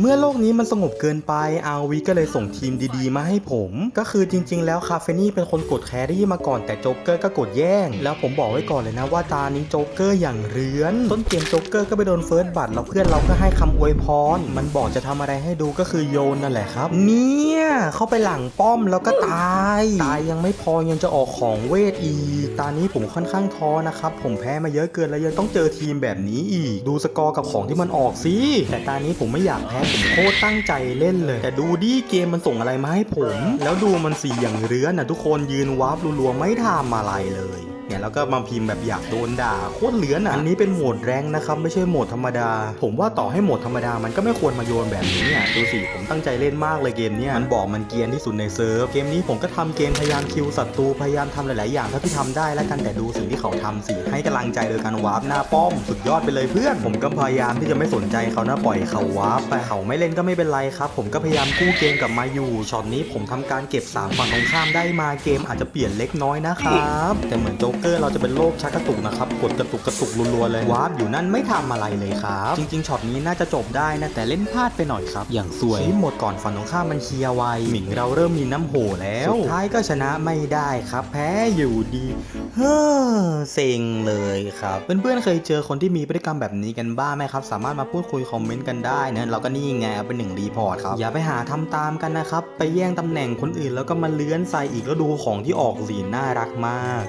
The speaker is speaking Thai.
เมื่อโลกนี้มันสงบเกินไปอาวีก็เลยส่งทีมดีๆ มาให้ผม ก็คือจริง ๆ แล้วคาเฟนี่เป็นคนกดแครี่มาก่อนแต่โจ๊กเกอร์ก็กดแย่ง แล้วผมบอกไว้ก่อนเลยนะว่าตานี้โจ๊กเกอร์อย่างเรือน ต้นเกมโจ๊กเกอร์ก็ไปโดนเฟิร์สบัตรแล้วเพื่อนเราก็ให้คำอวยพร มันบอกจะทำอะไรให้ดูก็คือโยนนั่นแหละครับ เนี่ยเข้าไปหลังป้อมแล้วก็ตาย ตายยังไม่พอยังจะออกของเวทอีกตอนนี้ผมค่อนข้างท้อนะครับผมแพ้มาเยอะเกินแล้วยังต้องเจอทีมแบบนี้อีก ดูสกอร์กับของที่มันออกสิแต่ตอนนี้ผมไม่อยากแพ้โคตรตั้งใจเล่นเลย แต่ดูดิเกมมันส่งอะไรมาให้ผม แล้วดูมันสีอย่างเรือนนะทุกคนยืนวาร์ปรัวๆไม่ทำอะไรเลย เนี่ยแล้วก็มาพิมพ์แบบอยากโดนด่าโคตรเหลือนอะอันนี้เป็นโหมดแรงนะครับไม่ใช่โหมดธรรมดา ผมว่าต่อให้โหมดธรรมดามันก็ไม่ควรมาโยนแบบนี้เนี่ยดูสิผมตั้งใจเล่นมากเลยเกมเนี้ยมันบอกมันเกียนที่สุดในเซิร์ฟเกมนี้ผมก็ทำเกมพยายามคิวศัตรูพยายามทำหลาย ๆ อย่างเท่าที่ทำได้แล้วกันแต่ดูสิ่งที่เขาทำสิให้กำลังใจโดยการวาร์ปหน้าป้อมสุดยอดไปเลยเพื่อน ผมก็พยายามที่จะไม่สนใจเขานะปล่อยเขาวาร์ปไปเขาไม่เล่นก็ไม่เป็นไรครับผมก็พยายามกู้เกมกลับมาอยู่ช็อตนี้ผมทำการเก็บสามฝั่งตรงข้ามได้มาเกมอาจจะเปลี่ยนเล็กน้อยนะครับแต่เหมือนโจ๊กเกอร์เราจะเป็นโรคชักกระตุกนะครับกดกระตุกกระตุกรัวๆเลยวาร์ปอยู่นั่นไม่ทำอะไรเลยครับ จริง ๆช็อตนี้น่าจะจบได้นะแต่เล่นพลาดไปหน่อยครับ อย่างสวยหมดก่อนฝั่งตรงข้ามมันเคลียร์ไวหมิงเราเริ่มมีน้ำโหแล้วสุดท้ายก็ชนะไม่ได้ครับ แพ้อยู่ดีเฮ้อเซ็งเลยครับเพื่อนๆเคยเจอคนที่มีพฤติกรรมแบบนี้กันบ้างไหมครับ สามารถมาพูดคุยคอมเมนต์กันได้นะเราก็นี่ไงเป็นหนึ่งรีพอร์ตครับอย่าไปหาทำตามกันนะครับไปแย่งตำแหน่งคนอื่นแล้วก็มาเลื้อนใส่อีกแล้วดูของที่ออกสีน่ารักมาก